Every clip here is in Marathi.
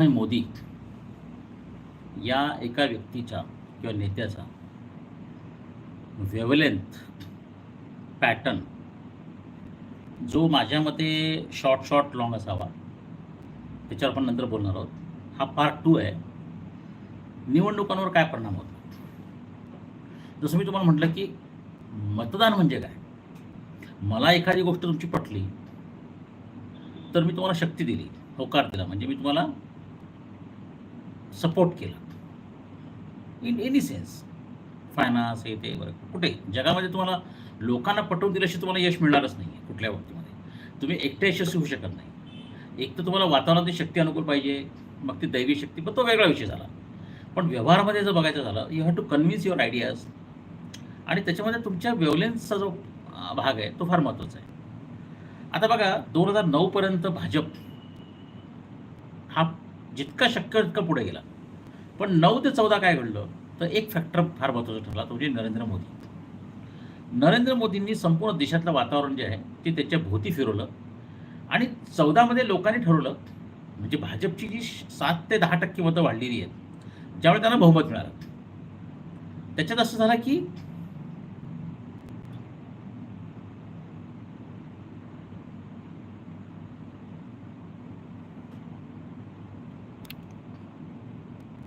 आणि मोदी या एका व्यक्तीच्या किंवा नेत्याचा वेवलेंथ पॅटर्न जो माझ्या मते शॉर्ट शॉर्ट लॉंग असावा त्याच्यावर आपण नंतर बोलणार आहोत. हा पार्ट टू आहे. निवडणुकांवर काय परिणाम होतो? जसं मी तुम्हाला म्हटलं की मतदान म्हणजे काय? मला एखादी गोष्ट तुमची पटली तर मी तुम्हाला शक्ती दिली होकार दिला. म्हणजे मी तुम्हाला सपोर्ट केला. इन एनी सेन्स फायनान्स हे ते वगैरे. कुठे? जगामध्ये तुम्हाला लोकांना पटवून दिल्याशिवाय तुम्हाला यश मिळणारच नाही आहे कुठल्या बाबतीमध्ये. तुम्ही एकटे यशस्वी होऊ शकत नाही. एक तर तुम्हाला वातावरणाची शक्ती अनुकूल पाहिजे मग ती दैवी शक्ती पण तो वेगळा विषय झाला. पण व्यवहारामध्ये जर बघायचं झालं you have to convince your ideas आणि त्याच्यामध्ये तुमच्या वेवलेन्सचा जो भाग आहे तो फार महत्त्वाचा आहे. आता बघा दोन हजार नऊपर्यंत भाजप हा जितका शक्य तितका पुढे गेला. पण नऊ ते चौदा काय घडलं? तर एक फॅक्टर फार महत्त्वाचा ठरला तो म्हणजे नरेंद्र मोदी. नरेंद्र मोदींनी संपूर्ण देशातलं वातावरण जे आहे ते त्याच्या भोवती फिरवलं. आणि चौदामध्ये लोकांनी ठरवलं म्हणजे भाजपची जी सात ते दहा टक्के मतं वाढलेली आहेत ज्यामुळे त्यांना बहुमत मिळालं. त्याच्यात असं झालं की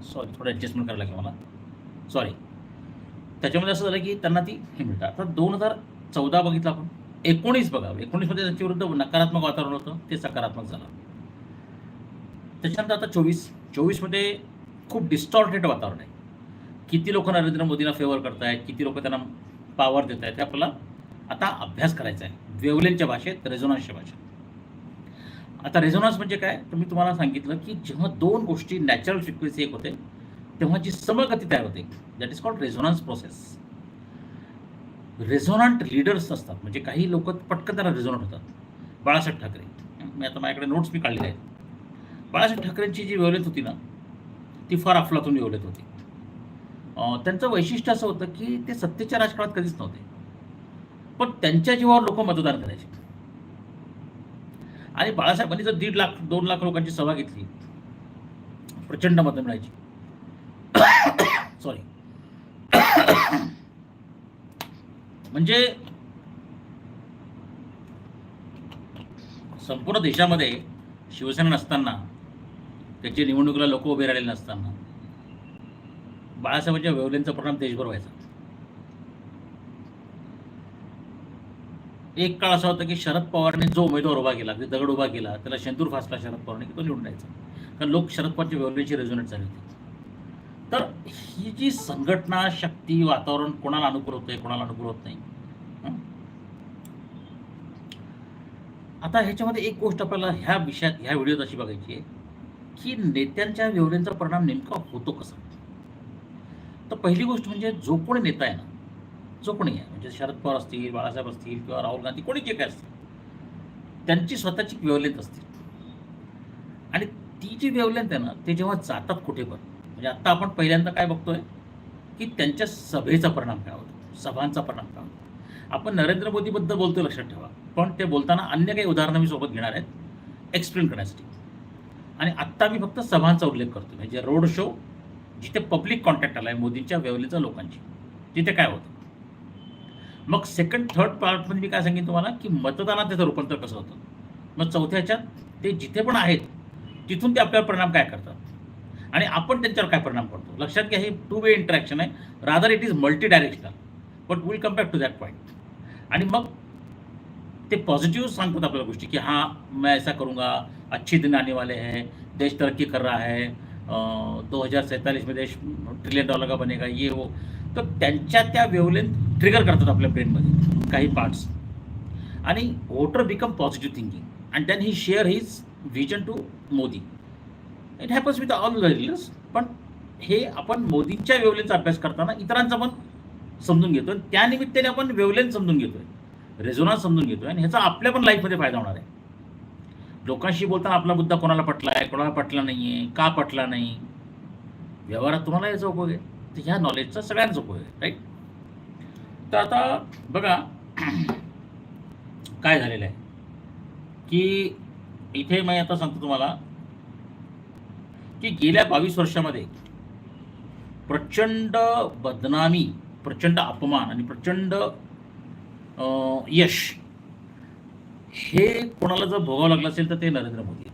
सॉरी थोडं ॲडजस्टमेंट करायला लागलं मला. सॉरी त्याच्यामध्ये असं झालं की त्यांना ती हे मिळतं. आता दोन हजार चौदा बघितलं आपण. एकोणीस बघा. एकोणीसमध्ये त्यांच्या विरुद्ध नकारात्मक वातावरण होतं. ते सकारात्मक झालं. त्याच्यानंतर आता चोवीस. चोवीसमध्ये खूप डिस्टॉर्टेड वातावरण आहे. किती लोक नरेंद्र मोदींना फेवर करतायत किती लोक त्यांना पावर देत आहेत ते आपल्याला आता अभ्यास करायचा आहे. वेवलेनच्या भाषेत रेझोनान्सच्या भाषेत. आता रेझोनन्स म्हणजे काय? तर मी तुम्हाला सांगितलं की जेव्हा दोन गोष्टी नॅचरल फ्रिक्वेन्सी एक होते तेव्हा जी समगती तयार होते that is called resonance process resonant leaders असतात म्हणजे काही लोक पटकन त्यांना रेझोनंट होतात. बाळासाहेब ठाकरे. मी आता माझ्याकडे नोट्स मी काढलेले आहेत. बाळासाहेब ठाकरेंची जी वेवलेत होती ना ती फार अफलातून वेवलेत होती. त्यांचं वैशिष्ट्य असं होतं की ते सत्तेच्या राजकारणात कधीच नव्हते. पण त्यांच्या जीवावर लोक मतदान करायचे. आणि बाळासाहेबांनी जर दीड लाख दोन लाख लोकांची सभा घेतली. प्रचंड मतं मिळायची. सॉरी म्हणजे संपूर्ण देशामध्ये शिवसेना नसताना त्याची निवडणुकीला लोक उभे राहिलेले नसताना बाळासाहेबांच्या वेवलेंचा परिणाम देशभर व्हायचा. एक काळ असा होता की शरद पवारने जो उमेदवार उभा केला ते दगड उभा केला त्याला शेंदूर फासला शरद पवारने की तो निवडून द्यायचा. कारण लोक शरद पवारच्या वेवलेची रेझोनेट झाली होती. तर ही जी संघटना शक्ती वातावरण कोणाला अनुकूल होतंय कोणाला अनुकूल होत नाही? आता ह्याच्यामध्ये एक गोष्ट आपल्याला ह्या विषयात ह्या व्हिडिओत अशी बघायची आहे की नेत्यांच्या व्यवहारांचा परिणाम नेमका होतो कसा? तर पहिली गोष्ट म्हणजे जो कोणी नेता आहे ना जो कोणी आहे. म्हणजे शरद पवार असतील बाळासाहेब असतील किंवा राहुल गांधी कोणी जे काय असतील. त्यांची स्वतःची वेवलेंथ असतील. आणि ती जी वेवलेंथ आहे ना ते जेव्हा जातात कुठे पण म्हणजे आत्ता आपण पहिल्यांदा काय बघतोय? की त्यांच्या सभेचा परिणाम काय होतो? सभांचा परिणाम काय होतो? आपण नरेंद्र मोदीबद्दल बोलतो लक्षात ठेवा. पण ते बोलताना अन्य काही उदाहरणं मी सोबत घेणार आहेत. एक्सप्लेन करण्यासाठी. आणि आत्ता मी फक्त सभांचा उल्लेख करतो म्हणजे रोड शो जिथे पब्लिक कॉन्टॅक्ट आला आहे मोदींच्या वेवलेचा लोकांची. तिथे काय होतं? मग सेकंड थर्ड पार्टमध्ये मी काय सांगेन तुम्हाला की मतदानात त्याचं रूपांतर कसं होतं? मग चौथ्याच्यात ते जिथे पण आहेत तिथून ते आपल्यावर परिणाम काय करतात? आणि आपण त्यांच्यावर काय परिणाम करतो? लक्षात घ्या हे टू वे इंटरॅक्शन आहे. Rather it is multi directional but will come back to that point आणि मग ते पॉझिटिव्ह सांगतात आपल्याला गोष्टी की हां मैं ऐसा करूँगा. अच्छे दिन आने वाले हैं. देश तरक्की कर रहा है. दो हजार सैंतालीस में देश ट्रिलियन डॉलर का बनेगा. ये वो. तर त्यांच्या त्या वेवलेंथ ट्रिगर करतात आपल्या ब्रेनमध्ये काही पार्ट्स आणि voter become positive thinking and then he share his vision to Modi it happens with all the पण हे आपण मोदींच्या वेवलेनचा अभ्यास करताना इतरांचा पण समजून घेतो आणि त्या निमित्ताने आपण वेवलेन समजून घेतोय. रेझोनान्स समजून घेतोय. आणि ह्याचा आपल्या पण लाईफमध्ये फायदा होणार आहे. लोकांशी बोलताना आपला मुद्दा कोणाला पटला आहे कोणाला पटला नाही आहे का पटला नाही? व्यवहारात तुम्हाला याचा उपयोग आहे. तर ह्या नॉलेजचा सगळ्यांचा उपयोग आहे राईट तर आता बघा काय झालेलं आहे? की इथे मी आता सांगतो तुम्हाला की गेल्या बावीस वर्षामध्ये प्रचंड बदनामी प्रचंड अपमान आणि प्रचंड अं, यश हे कोणाला जर भोगावं लागलं असेल तर ते नरेंद्र मोदी.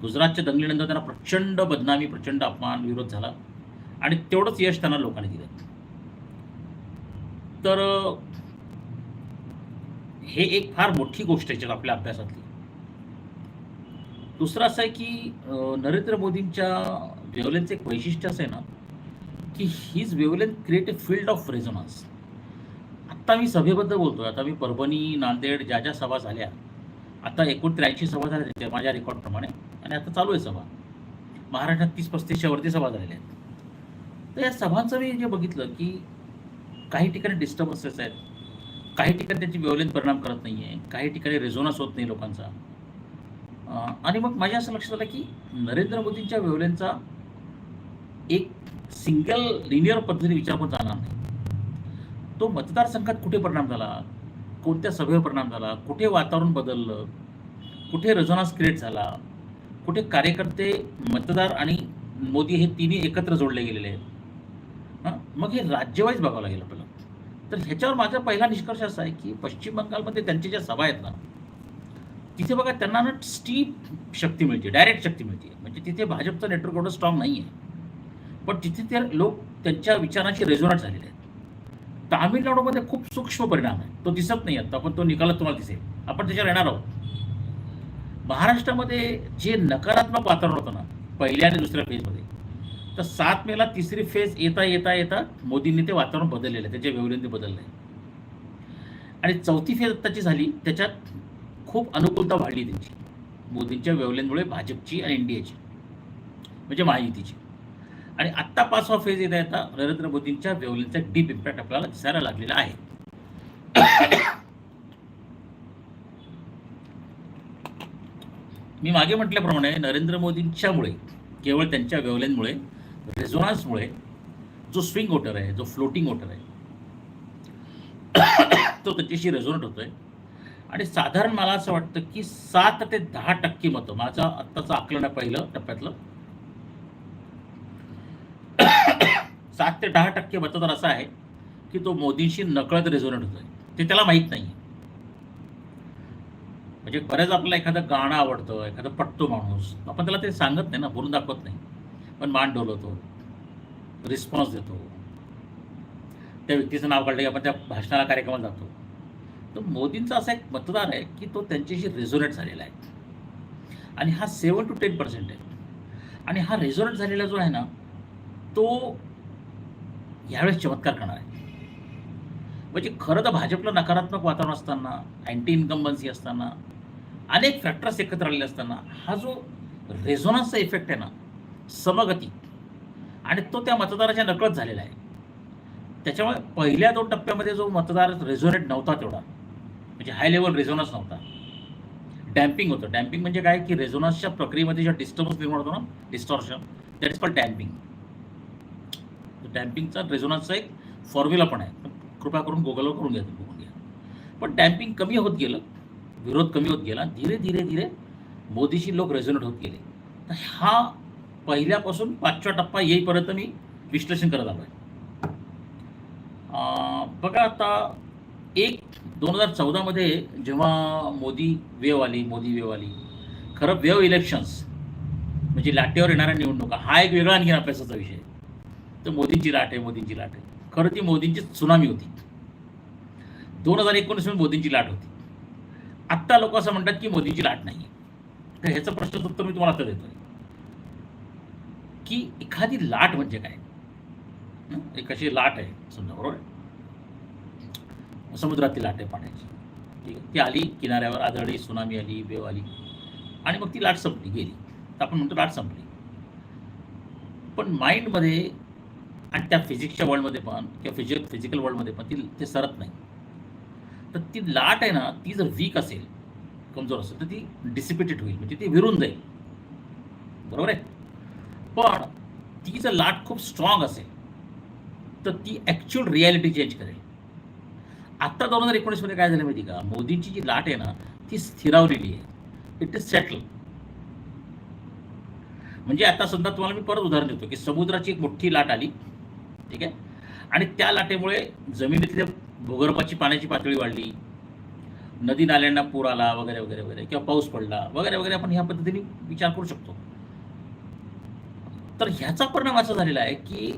गुजरातच्या दंगलीनंतर त्यांना प्रचंड बदनामी प्रचंड अपमान विरोध झाला आणि तेवढंच यश त्यांना लोकांनी दिलं. तर हे एक फार मोठी गोष्ट आहे आपल्या अभ्यासातली. दुसरं असं आहे की नरेंद्र मोदींच्या वेवलेनचं एक वैशिष्ट्य असं आहे ना की his wavelength create a field of resonance आत्ता मी सभेबद्दल बोलतोय. आता मी परभणी नांदेड ज्या ज्या सभा झाल्या आता एकूण त्र्याऐंशी सभा झाल्या त्यांच्या माझ्या रेकॉर्डप्रमाणे आणि आता चालू आहे सभा. महाराष्ट्रात तीस पस्तीसच्या वरती सभा झालेल्या आहेत. तर या सभांचं मी जे बघितलं की काही ठिकाणी डिस्टर्बन्सेस आहेत. काही ठिकाणी त्याची व्यवलेत परिणाम करत नाही आहे काही ठिकाणी रेझोनस होत नाही लोकांचा. आणि मग माझ्या असं लक्षात आलं की नरेंद्र मोदींच्या व्यवलेनचा एक सिंगल लिनियर पद्धतीने विचार पण जाणार नाही. तो मतदारसंघात कुठे परिणाम झाला? कोणत्या सभेवर परिणाम झाला? कुठे वातावरण बदललं? कुठे रेझोनस क्रिएट झाला? कुठे कार्यकर्ते मतदार आणि मोदी हे तिन्ही एकत्र जोडले गेलेले आहेत? मग हे राज्यवाईज बघावं लागेल आपल्याला. तर ह्याच्यावर माझा पहिला निष्कर्ष असा आहे की पश्चिम बंगालमध्ये त्यांच्या ज्या सभा आहेत ना तिथे बघा त्यांना ना स्टीप शक्ती मिळते डायरेक्ट शक्ती मिळते. म्हणजे तिथे भाजपचं नेटवर्क एवढं स्ट्रॉंग नाही आहे पण तिथे ते लोक त्यांच्या विचारांशी रेझोनेट झालेले आहेत. तामिळनाडूमध्ये खूप सूक्ष्म परिणाम आहे. तो दिसत नाही आता पण तो निकालात तुम्हाला दिसेल. आपण त्याच्यावर येणार आहोत. महाराष्ट्रामध्ये जे नकारात्मक वातावरण होतं ना पहिल्या आणि दुसऱ्या फेजमध्ये तर सात मेला तिसरी फेज येता येता येता मोदींनी ते वातावरण बदललेलं आहे. त्याच्या व्यवहारांनी बदललं आहे आणि चौथी फेज आत्ताची झाली त्याच्यात खूप अनुकूलता वाढली त्यांची. मोदींच्या व्यवलेंमुळे भाजपची आणि एनडीएची. म्हणजे महायुतीची. आणि आत्ता पाचवा फेज येता येता नरेंद्र मोदींच्या व्यवलेंचा डीप इम्पॅक्ट आपल्याला दिसायला लागलेला आहे. मी मागे म्हटल्याप्रमाणे नरेंद्र मोदींच्यामुळे केवळ त्यांच्या व्यवलेंमुळे रेझोनन्समुळे जो स्विंग वोटर आहे जो फ्लोटिंग वोटर आहे तो त्याच्याशी रेझोनेट होतोय. आणि साधारण मला असं वाटतं की सात ते दहा टक्के मतं माझं आत्ताचं आकलन पहिलं टप्प्यातलं. सात ते दहा टक्के मतदार असा आहे की तो मोदींशी नकळत रेझोनेट होतोय. ते त्याला माहीत नाही म्हणजे बऱ्याच आपल्याला एखादं गाणं आवडतं एखादं पटतो माणूस आपण त्याला ते सांगत नाही ना बोलून दाखवत नाही. पण मान डोलवतो रिस्पॉन्स देतो. त्या व्यक्तीचं नाव काढलं की आपण त्या भाषणाला कार्यक्रमात जातो. तर मोदींचा असा एक मतदार आहे की तो त्यांच्याशी रेझोनेट झालेला आहे. आणि हा सेवन टू टेन पर्सेंट आहे. आणि हा रेझोनेट झालेला जो आहे ना तो यावेळेस चमत्कार करणार आहे. म्हणजे खरं तर भाजपला नकारात्मक वातावरण असताना अँटी इन्कम्बन्सी असताना अनेक फॅक्टर्स एकत्र आलेले असताना हा जो रेझोनन्सचा इफेक्ट आहे ना समगती. आणि तो त्या मतदाराच्या नकळत झालेला आहे. त्याच्यामुळे पहिल्या दोन टप्प्यामध्ये जो मतदार रेझोनेट नव्हता तेवढा. म्हणजे हाय लेवल रेझोनन्स नव्हता. डॅम्पिंग होतं. डॅम्पिंग म्हणजे काय? की रेझोनन्सच्या प्रक्रियेमध्ये जेव्हा डिस्टर्बन्स निर्माण होतो ना distortion that is called damping डॅम्पिंगचा रेझोनन्सचा एक फॉर्म्युला पण आहे. कृपा करून गुगलवर करून घ्या बघून घ्या. पण डॅम्पिंग कमी होत गेलं विरोध कमी होत गेला धीरे धीरे धीरे मोदीशी लोक रेझोनेट होत गेले. तर हा पहिल्यापासून पाचवा टप्पा येईपर्यंत मी विश्लेषण करत आलो आहे अं, बघा आता एक दोन हजार चौदामध्ये जेव्हा मोदी वेव आली मोदी वेव आली खरं वेव इलेक्शन्स म्हणजे लाटेवर येणाऱ्या निवडणुका हा एक वेगळा आणखी अभ्यासाचा विषय. तर मोदींची लाट आहे मोदींची लाट आहे. खरं ती मोदींची सुनामी होती. दोन हजार एकोणीसमध्ये मोदींची लाट होती. आत्ता लोक असं म्हणतात की मोदींची लाट नाही तर ह्याचं प्रश्न उत्तर मी तुम्हाला आता देतोय. की एखादी लाट म्हणजे काय? एक अशी लाट आहे समजा बरोबर? आहे समुद्रातली लाट आहे पाण्याची. ठीक आहे? ती आली किनाऱ्यावर आदळली सुनामी आली वेव आली. आणि मग ती लाट संपली गेली. तर आपण म्हणतो लाट संपली. पण माइंडमध्ये आणि त्या फिजिक्सच्या वर्ल्डमध्ये पण किंवा फिजिक फिजिकल वर्ल्डमध्ये पण ती ते सरत नाही. तर ती लाट आहे ना ती जर वीक असेल कमजोर असेल तर ती डिसिपेटेड होईल. म्हणजे ती विरून जाईल. बरोबर आहे? पण ती जर लाट खूप स्ट्रॉंग असेल तर ती ॲक्च्युअल रियालिटी चेंज करेल. आत्ता दोन हजार एकोणीसमध्ये काय झालं माहिती का? मोदींची जी लाट आहे ना ती स्थिरावलेली आहे. इट इज सेटल म्हणजे आता समजा तुम्हाला मी परत उदाहरण देतो की समुद्राची एक मोठी लाट आली ठीक आहे? आणि त्या लाटेमुळे जमिनीतल्या भूगर्भाची पाण्याची पातळी वाढली. नदी नाल्यांना पूर आला वगैरे वगैरे वगैरे. किंवा पाऊस पडला वगैरे वगैरे आपण ह्या पद्धतीने विचार करू शकतो. तर ह्याचा परिणाम असा झालेला आहे की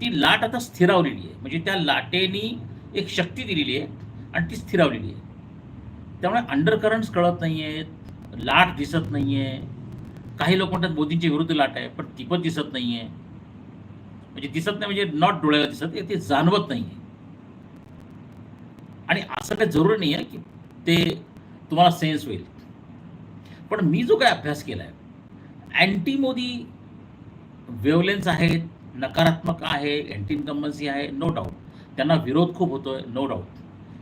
ती लाट आता स्थिरावलेली आहे. म्हणजे त्या लाटेनी एक शक्ती दिलेली आहे आणि ती स्थिरावलेली आहे. त्यामुळे अंडर करंट्स कळत नाही आहेत लाट दिसत नाही आहे काही लोक म्हणतात मोदींच्या विरुद्ध लाट आहे पण ती पण दिसत नाही आहे म्हणजे दिसत नाही म्हणजे नॉट डोळ्याला दिसत ते जाणवत नाही आहे आणि असं काही जरुरी नाही आहे की ते तुम्हाला सेन्स होईल. पण मी जो काय अभ्यास केला आहे अँटी मोदी वेवलेन्स आहेत नकारात्मक आहे अँटी इन्कम्बन्सी आहे नो डाऊट त्यांना विरोध खूप होतोय नो डाऊट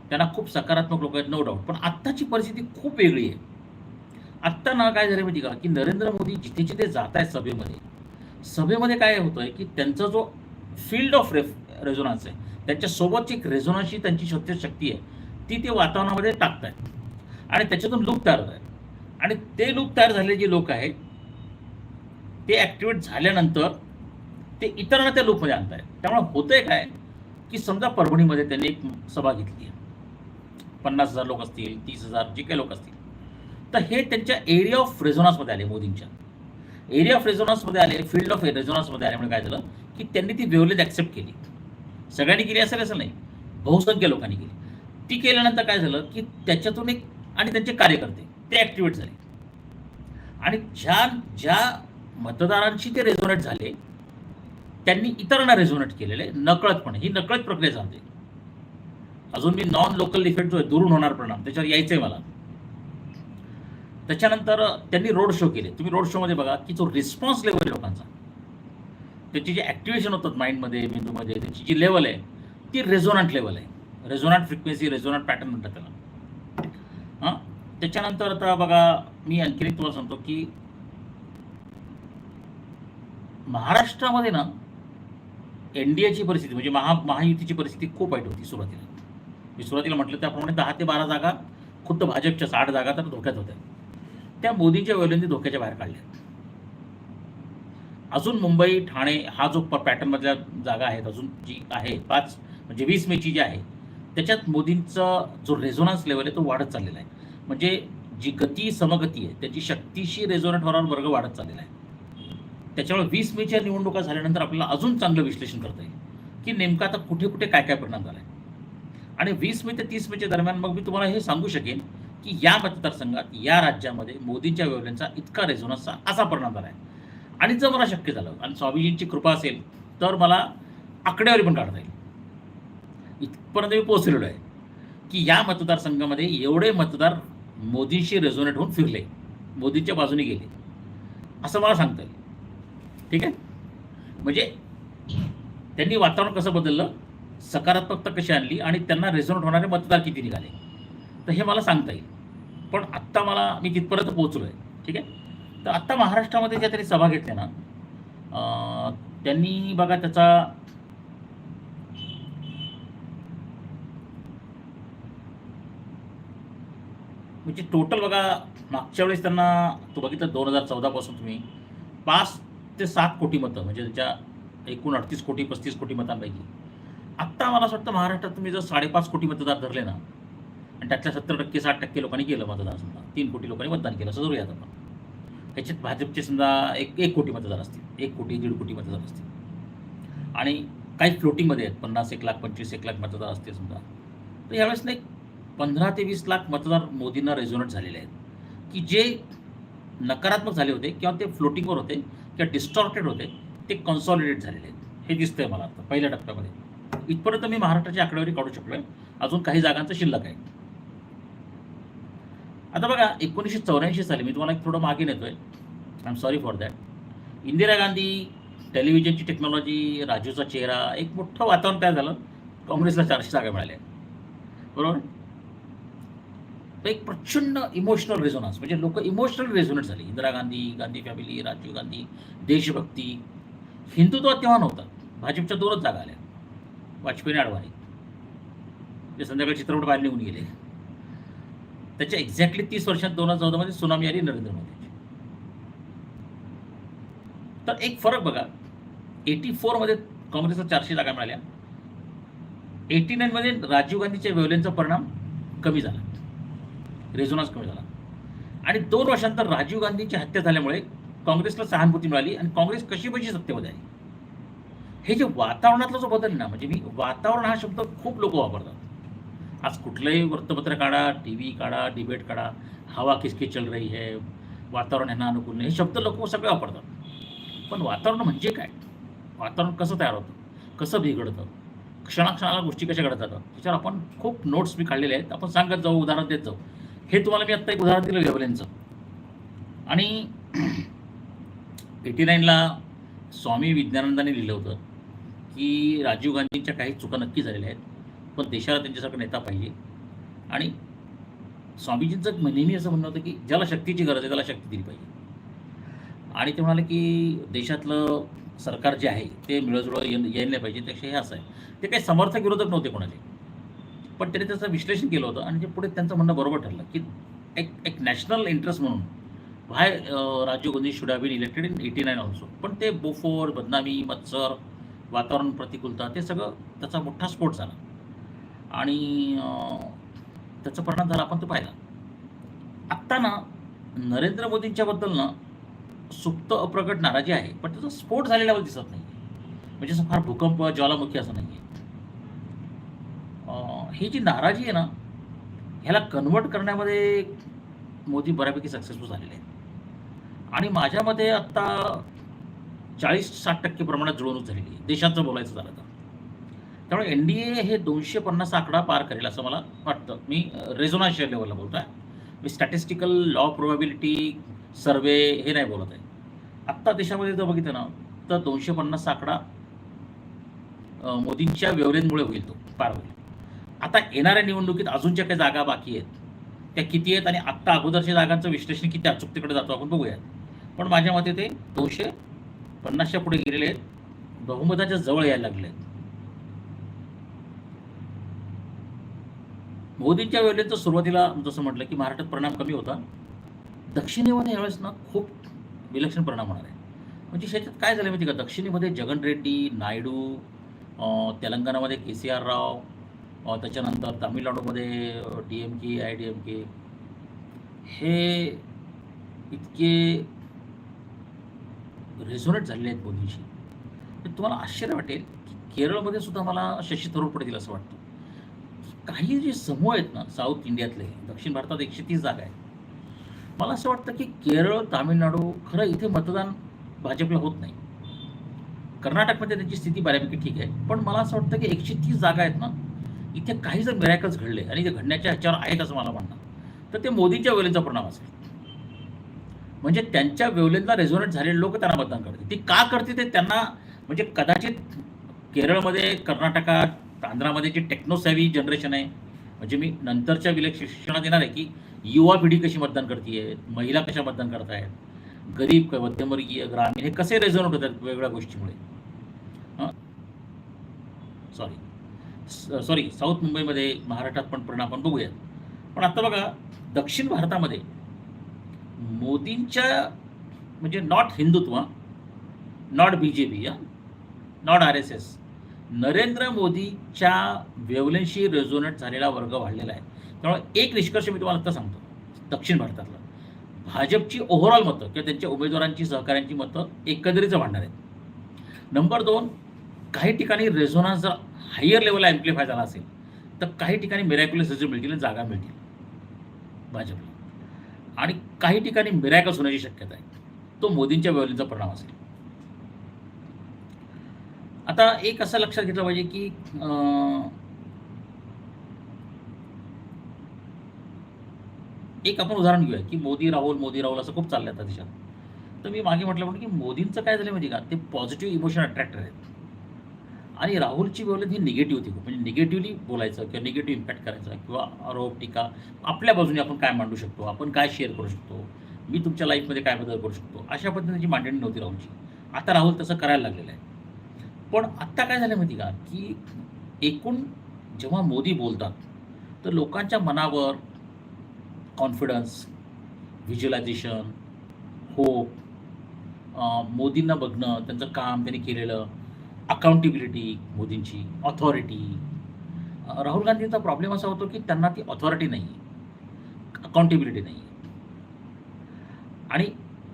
त्यांना खूप सकारात्मक लोक आहेत नो डाऊट पण आत्ताची परिस्थिती खूप वेगळी आहे. आत्ता ना काय झालं माहिती का? की नरेंद्र मोदी जिथे जिथे जात आहेत सभेमध्ये सभेमध्ये काय होतं आहे की त्यांचा जो फील्ड ऑफ रेफ रेझोनान्स आहे त्यांच्यासोबतची एक रेझोनन्सची त्यांची शक्ती शक्ती आहे ती ते वातावरणामध्ये टाकत आहेत आणि त्याच्यातून लूप तयार होत आहेत. आणि ते लूप तयार झालेले जे लोक आहेत ते ॲक्टिवेट झाल्यानंतर ते इतरांना त्या लूपमध्ये आणतायत. त्यामुळे होतंय काय की समजा परभणीमध्ये त्यांनी एक सभा घेतली आहे. पन्नास हजार लोक असतील तीस हजार जे काही लोक असतील. तर हे त्यांच्या एरिया ऑफ रेझोनान्समध्ये आले मोदींच्या. एरिया ऑफ रेझोनासमध्ये आले फील्ड ऑफ रेझोनान्समध्ये आल्यामुळे काय झालं? की त्यांनी ती वेवलेज ॲक्सेप्ट केली. सगळ्यांनी केली असेल असं नाही? बहुसंख्य लोकांनी केली. ती केल्यानंतर काय झालं की त्याच्यातून एक आणि त्यांचे कार्यकर्ते ते ॲक्टिवेट झाले. आणि ज्या ज्या मतदारांशी ते रेझोनेट झाले. त्यांनी इतरांना रेझोनेट केलेले नकळतपणे. ही नकळत प्रक्रिया चालते अजून मी नॉन लोकल इफेक्ट जो आहे दुरून होणार परिणाम. त्याच्यावर यायचं आहे मला. त्याच्यानंतर त्यांनी रोड शो केले. तुम्ही रोड शोमध्ये बघा की जो रिस्पॉन्स लेवल आहे लोकांचा त्याची जी ॲक्टिवेशन होतात माइंडमध्ये मेंदूमध्ये त्याची जी लेवल आहे ती रेझोनंट लेवल आहे. रेझोनंट फ्रिक्वेन्सी रेझोनंट पॅटर्न म्हणतात त्याला. हां त्याच्यानंतर आता बघा मी आणखी तुम्हाला सांगतो की महाराष्ट्रामध्ये ना एन डी एची परिस्थिती म्हणजे महा महायुतीची परिस्थिती खूप वाईट होती सुरुवातीला. मी सुरुवातीला म्हटलं त्याप्रमाणे दहा ते बारा जागा खुद्द भाजपच्या साठ जागा तर धोक्यात होत्या. त्या मोदींच्या वेळेने धोक्याच्या बाहेर काढल्या. अजून मुंबई ठाणे हा जो पॅटर्नमधल्या जागा आहेत अजून जी आहे पाच म्हणजे वीस मेची जी आहे त्याच्यात मोदींचा जो रेझोनन्स लेवल आहे तो वाढत चाललेला आहे. म्हणजे जी गती समगती आहे त्याची शक्तीशी रेझोनंट होणार वर्ग वाढत चाललेला आहे. त्याच्यामुळे वीस मेच्या निवडणुका झाल्यानंतर आपल्याला अजून चांगलं विश्लेषण करता येईल. की नेमकं आता कुठे कुठे काय काय परिणाम झाला आहे आणि वीस मे ते तीस मेच्या दरम्यान मग मी तुम्हाला हे सांगू शकेन की या मतदारसंघात या राज्यामध्ये मोदींच्या व्यवहारांचा इतका रेझोनसचा असा परिणाम झाला आहे आणि जर मला शक्य झालं आणि स्वामीजींची कृपा असेल तर मला आकडेवारी पण काढता येईल. इथपर्यंत मी पोहोचलेलो आहे की या मतदारसंघामध्ये एवढे मतदार मोदींशी रेझोनेट होऊन फिरले मोदींच्या बाजूने गेले. असं मला सांगता येईल. ठीक आहे? म्हणजे त्यांनी वातावरण कसं बदललं? सकारात्मकता कशी आणली आणि त्यांना रेझोनेट होणारे मतदार किती निघाले? तर हे मला सांगता येईल. पण आत्ता मला मी तिथपर्यंत पोहोचलो आहे ठीक आहे? तर आत्ता महाराष्ट्रामध्ये ज्या त्यांनी सभा घेतल्या ना त्यांनी बघा त्याचा म्हणजे टोटल बघा मागच्या वेळेस त्यांना तो बघितलं दोन हजार चौदापासून तुम्ही पाच ते सात कोटी मतं म्हणजे त्याच्या एकूण अडतीस कोटी पस्तीस कोटी मतांपैकी. आत्ता मला असं वाटतं महाराष्ट्रात तुम्ही जर साडेपाच कोटी मतदार धरले ना आणि त्यातल्या सत्तर टक्के साठ टक्के लोकांनी केलं मतदार समजा तीन कोटी लोकांनी मतदान केलं असं धरूयात आपण. त्याच्यात भाजपचे समजा एक एक कोटी मतदार असतील एक कोटी दीड कोटी मतदार असतील. आणि काही फ्लोटिंगमध्ये आहेत पन्नास एक लाख पंचवीस एक लाख मतदार असतील समजा. तर यावेळेस ना एक पंधरा ते वीस लाख मतदार मोदींना रेझोनेट झालेले आहेत. की जे नकारात्मक झाले होते किंवा ते फ्लोटिंगवर होते किंवा डिस्टॉर्टेड होते ते कन्सॉलिडेट झालेले आहेत. हे दिसतंय मला आता पहिल्या टप्प्यामध्ये. इथपर्यंत मी महाराष्ट्राची आकडेवारी काढू शकलो आहे अजून काही जागांचं शिल्लक आहे. आता बघा एकोणीसशे चौऱ्याऐंशी साली मी तुम्हाला एक थोडं मागे नेतोय. I am sorry for that Indira Gandhi टेलिव्हिजनची technology राजूचा चेहरा एक मोठं वातावरण तयार झालं. काँग्रेसला चारशे जागा मिळाल्या. बरोबर? तर एक प्रचंड इमोशनल रेझोनन्स म्हणजे लोक इमोशनल रेझोनेट झाले. इंदिरा गांधी गांधी फॅमिली राजीव गांधी देशभक्ती. हिंदुत्व तेव्हा नव्हतं. भाजपच्या दोनच जागा आल्या. वाजपेयी आणि अडवाणी ते संध्याकाळी चित्रपट बाहेर निघून गेले. त्याच्या एक्झॅक्टली तीस वर्षात दोन हजार चौदामध्ये सुनामी आली नरेंद्र मोदीची. तर एक फरक बघा. एटी फोरमध्ये काँग्रेसला चारशे जागा मिळाल्या. एटी नाईनमध्ये राजीव गांधीच्या वेवलेनचा परिणाम कमी झाला. रेझोनन्स कमी झाला. आणि दोन वर्षांतर राजीव गांधीची हत्या झाल्यामुळे काँग्रेसला सहानुभूती मिळाली आणि काँग्रेस कशी बशी सत्तेमध्ये आली? हे जे वातावरणातला जो बदल ना म्हणजे मी वातावरण हा शब्द खूप लोक वापरतात. आज कुठलंही वृत्तपत्र काढा टी व्ही काढा डिबेट काढा हवा किसकी चल रही है वातावरण यांना अनुकूल नाही हे शब्द लोक सगळे वापरतात. पण वातावरण म्हणजे काय? वातावरण कसं तयार होतं? कसं बिघडतं? क्षणाक्षणाला गोष्टी कशा घडत जातात? त्याच्यावर आपण खूप नोट्स मी काढलेले आहेत. आपण सांगत जाऊ उदाहरण देत जाऊ. हे तुम्हाला मी आत्ता एक उदाहरण दिलं वेवलेंचं आणि एटी नाईनला स्वामी विज्ञानंदाने लिहिलं होतं की राजीव गांधींच्या काही चुका नक्की झालेल्या आहेत पण देशाला त्यांच्यासारखा नेता पाहिजे. आणि स्वामीजींचं नेहमी असं म्हणणं होतं की ज्याला शक्तीची गरज आहे त्याला शक्ती दिली पाहिजे. आणि ते म्हणाले की देशातलं सरकार जे आहे ते मिळजुळ येणं नाही पाहिजे त्यापेक्षा हे असं आहे. ते काही समर्थक विरोधक नव्हते कोणाचे. पण त्यांनी त्याचं विश्लेषण केलं होतं आणि ते पुढे त्यांचं म्हणणं बरोबर ठरलं की एक एक नॅशनल इंटरेस्ट म्हणून why Rajiv Gandhi should have been elected in eighty nine also पण ते बोफोर बदनामी मत्सर वातावरण प्रतिकूलता ते सगळं त्याचा मोठा स्फोट झाला. आणि त्याचा परिणाम झाला आपण तो पाहिला. आत्ता ना नरेंद्र मोदींच्याबद्दल ना सुप्त अप्रकट नाराजी आहे पण त्याचा स्फोट झालेला दिसत नाही म्हणजे असं फार भूकंप ज्वालामुखी असं नाही आहे ही जी नाराजी आहे ना ह्याला कन्वर्ट करण्यामध्ये मोदी बऱ्यापैकी सक्सेसफुल झालेले आहेत. आणि माझ्या मते आत्ता चाळीस साठ टक्के प्रमाणात जुळवणूक झालेली आहे. देशाचं बोलायचं झालं तर. त्यामुळे एन डी ए हे दोनशे पन्नास आकडा पार करेल असं मला वाटतं. मी रेझोनान्शियल लेवलला बोलतो आहे मी स्टॅटिस्टिकल लॉ प्रोबॅबिलिटी सर्वे हे नाही बोलत आहे. आत्ता देशामध्ये जर बघितलं ना तर दोनशे पन्नास आकडा मोदींच्या व्यवरेंमुळे होईल तो पार होईल. आता येणाऱ्या निवडणुकीत अजूनच्या काही जागा बाकी आहेत त्या किती आहेत आणि आत्ता अगोदरच्या जागांचं विश्लेषण किती अचूकतेकडे जातो आपण बघूयात. पण माझ्या मते ते दोनशे पन्नासच्या पुढे गेलेले आहेत बहुमताच्या जवळ यायला लागले आहेत. मोदींच्या वेळेचं सुरुवातीला जसं म्हटलं की महाराष्ट्रात परिणाम कमी होता. दक्षिणेमध्ये यावेळेस ना खूप विलक्षण परिणाम होणार आहे. म्हणजे शेतात काय झालं माहिती का? दक्षिणेमध्ये जगन रेड्डी नायडू तेलंगणामध्ये के सी आर राव त्याच्यानंतर तामिळनाडूमध्ये D M K I D M K. हे इतके रेझोनेट झालेले आहेत मोदींशी तर तुम्हाला आश्चर्य वाटेल की केरळमध्ये सुद्धा मला शशी थरूर पडतील असं वाटतं. काही जे समूह आहेत ना साऊथ इंडियातले दक्षिण भारतात एकशे तीस जागा आहेत. मला असं वाटतं की केरळ तामिळनाडू खरं इथे मतदान भाजपला होत नाही. कर्नाटकमध्ये त्यांची स्थिती बऱ्यापैकी ठीक आहे. पण मला असं वाटतं की एकशे तीस जागा आहेत ना इथे काही जर मिरॅकल्स घडले आणि ते घडण्याच्या ह्याच्यावर आहेत असं मला म्हणणं तर ते मोदींच्या वेळेचा परिणाम असेल. म्हणजे त्यांच्या वेवलेंना रेझोनेट झालेले लोक त्यांना मतदान करते ती का करते ते त्यांना म्हणजे कदाचित केरळमध्ये कर्नाटकात आंध्रामध्ये जी टेक्नोसॅवी जनरेशन आहे म्हणजे मी नंतरच्या विलक्षणात येणार आहे की युवा पिढी कशी मतदान करते महिला कशा मतदान करत आहेत गरीब मध्यमवर्गीय ग्रामीण हे कसे रेझोनेट होतात वेगवेगळ्या गोष्टीमुळे? सॉरी सॉरी साऊथ मुंबईमध्ये महाराष्ट्रात पण परिणाम आपण बघूयात. पण आता बघा दक्षिण भारतामध्ये मोदींच्या म्हणजे not Hindutva not B J P not R S S Narendra मोदीच्या वेवलेंशी रेझोनेट झालेला वर्ग वाढलेला आहे. त्यामुळे एक निष्कर्ष मी तुम्हाला आता सांगतो दक्षिण भारतातला. भाजपची ओव्हरऑल मतं किंवा त्यांच्या उमेदवारांची सहकाऱ्यांची मतं एकंदरीत वाढणार आहेत. नंबर दोन काही ठिकाणी रेझोनन्स जर हायर लेवलला ॲम्प्लिफाय झाला असेल तर काही ठिकाणी मिरॅक्युलस रिझल्ट मिळतील जागा मिळतील. भाजपला. आणि काही ठिकाणी मिरॅकल्स होण्याची शक्यता आहे. तो मोदींच्या व्यवहारीचा परिणाम असेल. आता एक असं लक्षात घेतलं पाहिजे की एक आपण उदाहरण घेऊया की मोदी राहुल मोदी राहुल असं खूप चाललंय आता देशात. तर मी मागे म्हटलं म्हणून की मोदींचं काय झालं माहिती का? ते पॉझिटिव्ह इमोशन अट्रॅक्टर आहेत. आणि राहुलची बोलत ही निगेटिव्ह होती म्हणजे निगेटिव्हली बोलायचं किंवा निगेटिव्ह इम्पॅक्ट करायचा किंवा आरोप टीका आपल्या बाजूने आपण काय मांडू शकतो? आपण काय शेअर करू शकतो? मी तुमच्या लाईफमध्ये काय बदल करू शकतो? अशा पद्धतीची मांडणी नव्हती राहुलची. आता राहुल तसं करायला लागलेलं आहे. पण आत्ता काय झालं माहिती का? की एकूण जेव्हा मोदी बोलतात तर लोकांच्या मनावर कॉन्फिडन्स व्हिज्युलायझेशन होप मोदींना बघणं त्यांचं काम त्यांनी केलेलं अकाउंटेबिलिटी मोदींची ऑथॉरिटी राहुल गांधींचा प्रॉब्लेम असा होतो की त्यांना ती ऑथॉरिटी नाही आहे अकाउंटेबिलिटी नाही आहे आणि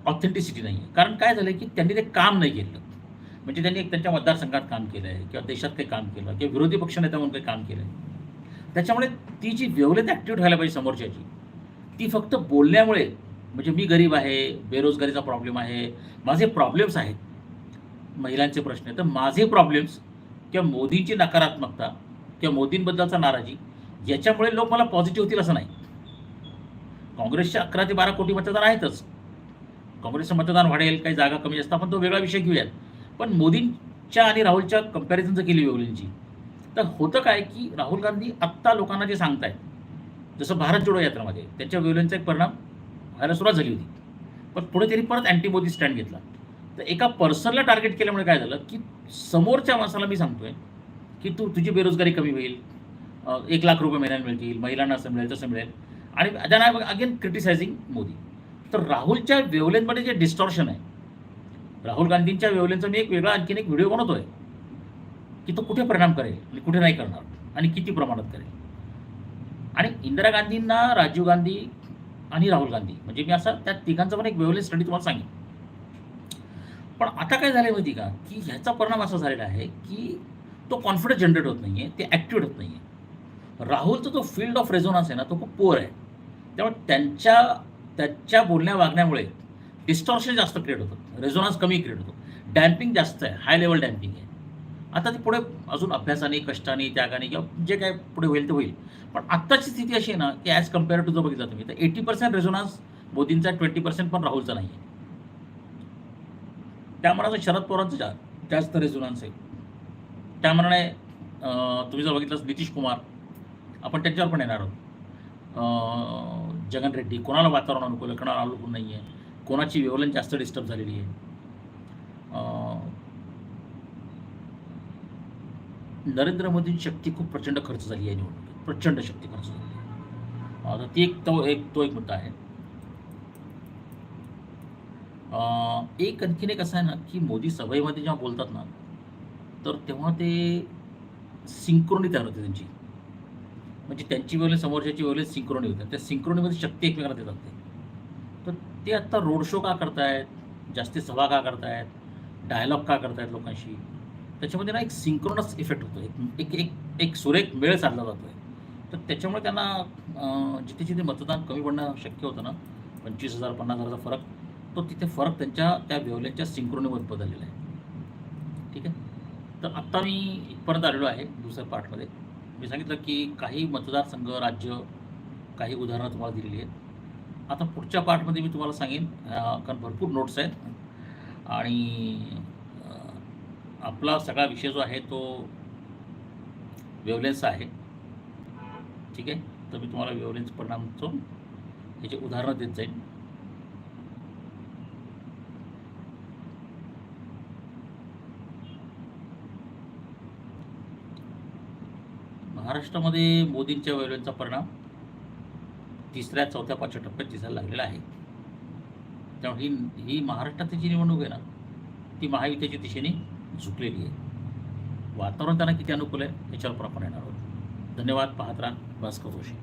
ऑथेंटिसिटी नाही आहे कारण काय झालं की त्यांनी ते काम नाही केलं. म्हणजे त्यांनी एक त्यांच्या मतदारसंघात काम केलं आहे किंवा देशात काही काम केलं किंवा विरोधी पक्षनेता म्हणून काही काम केलं आहे त्याच्यामुळे ती जी वेवलेत ॲक्टिव्ह व्हायला पाहिजे समोरच्याची ती फक्त बोलण्यामुळे म्हणजे मी गरीब आहे बेरोजगारीचा प्रॉब्लेम आहे माझे प्रॉब्लेम्स आहेत महिलांचे प्रश्न आहे तर माझे प्रॉब्लेम्स किंवा मोदींची नकारात्मकता किंवा मोदींबद्दलचा नाराजी याच्यामुळे लोक मला पॉझिटिव्ह होतील असं नाही. काँग्रेसचे अकरा ते बारा कोटी मतदार आहेतच. काँग्रेसचं मतदान वाढेल काही जागा कमी जास्त आपण तो वेगळा विषय घेऊयात. पण मोदींच्या आणि राहुलच्या कंपॅरिझन जर केली वेगळींची तर होतं काय की राहुल गांधी आत्ता लोकांना जे सांगतायत जसं भारत जोडो यात्रामध्ये त्यांच्या वेवलेंचा एक परिणाम व्हायला सुरुवात झाली होती. पण पुढे त्यांनी परत अँटी मोदी स्टँड घेतला. तर एका पर्सनला टार्गेट केल्यामुळे काय झालं की समोरच्या माणसाला मी सांगतोय की तू तुझी बेरोजगारी कमी होईल एक लाख रुपये महिन्याला मिळतील महिलांना असं मिळेल तसं मिळेल. आणि त्यांना अगेन क्रिटिसायझिंग मोदी. तर राहुलच्या वेवलेनमध्ये जे डिस्टॉर्शन आहे राहुल गांधींच्या वेवलेनचा मी एक वेगळा आणखीन एक व्हिडिओ बनवतोय की तो कुठे परिणाम करेल आणि कुठे नाही करणार आणि किती प्रमाणात करेल. आणि इंदिरा गांधींना राजीव गांधी आणि राहुल गांधी म्हणजे मी असा त्या तिघांचा पण एक वेवलेन स्टडी तुम्हाला सांगेन. पण आता काय झालं माहिती का? की ह्याचा परिणाम असा झालेला आहे की तो कॉन्फिडन्स जनरेट होत नाही आहे ते ॲक्टिवेट होत नाही आहे राहुलचा जो फील्ड ऑफ रेझोनन्स आहे ना तो खूप पोअर आहे. त्यामुळे त्यांच्या त्यांच्या बोलण्या वागण्यामुळे डिस्टॉर्शन जास्त क्रिएट होतं. रेझोनन्स कमी क्रिएट होतो. डॅम्पिंग जास्त आहे. हाय लेवल डॅम्पिंग आहे. आता ते पुढे अजून अभ्यासाने कष्टाने त्यागाने किंवा जे काय पुढे होईल ते होईल. पण आत्ताची स्थिती अशी आहे ना की ॲज कंपेअर टू जर बघितला तुम्ही तर एटी पर्सेंट रेझोनन्स मोदींचा ट्वेंटी पर्सेंट पण राहुलचा नाही आहे त्यामुळे शरद पवारांचं जा जास्त रेझोनन्स आहे. त्यामुळे अं, तुम्ही जर बघितलं नितीश कुमार आपण त्यांच्यावर पण येणार आहोत. जगन रेड्डी कोणाला वातावरण अनुकूल आहे कोणाला अनुकूल नाही आहे कोणाची वेवलन जास्त डिस्टर्ब झालेली आहे? नरेंद्र मोदींची शक्ती खूप प्रचंड खर्च झाली आहे निवडणुकीत. प्रचंड शक्ती खर्च झाली आहे. आता ती एक तो एक तो एक मुद्दा आहे. एक आणखीन एक असं आहे ना की मोदी सभेमध्ये जेव्हा बोलतात ना तर तेव्हा ते सिंक्रोनी तयार होते त्यांची. म्हणजे त्यांची वेळेला समोरच्याची वेळेला सिंक्रोनी होते. त्या सिंक्रोनीमध्ये शक्ती एकमेकांना देतात ते. तर ते आत्ता रोड शो का करतायत? जास्ती सभा का करतायत? डायलॉग का करतायत लोकांशी? त्याच्यामध्ये ना एक सिंक्रोनस इफेक्ट होतो. एक एक एक एक सुरेख मेळ साधला जातो आहे तर त्याच्यामुळे त्यांना जिथे जिथे मतदान कमी पडणं शक्य होतं ना पंचवीस हजार पन्नास हजाराचा फरक तो तिथे फरक त्यांच्या त्या वेवलेंच्या सिंक्रोनेवर बदललेला आहे. ठीक आहे? तर आत्ता मी इथपर्यंत आलेलो आहे दुसऱ्या पार्टमध्ये. मी सांगितलं की काही मतदारसंघ राज्य काही उदाहरणं तुम्हाला दिलेली आहेत. आता पुढच्या पार्टमध्ये मी तुम्हाला सांगेन कारण भरपूर नोट्स आहेत. आणि आपला सगळा विषय जो आहे तो वेवलेन्सचा आहे. ठीक आहे? तर मी तुम्हाला वेवलेन्स परिणामचं याचे उदाहरणं देत जाईन. महाराष्ट्रामध्ये मोदींच्या वेवलेन्सचा परिणाम तिसऱ्या चौथ्या पाचव्या टप्प्यात दिसायला लागलेला आहे. त्यामुळे ही ही महाराष्ट्रातली जी निवडणूक आहे ना ती महायुतीच्या दिशेने झुकलेली आहे. वातावरण त्यांना किती अनुकूल आहे याच्यावर आपण येणार आहोत. धन्यवाद पाहत राहा भास्कर जोशी.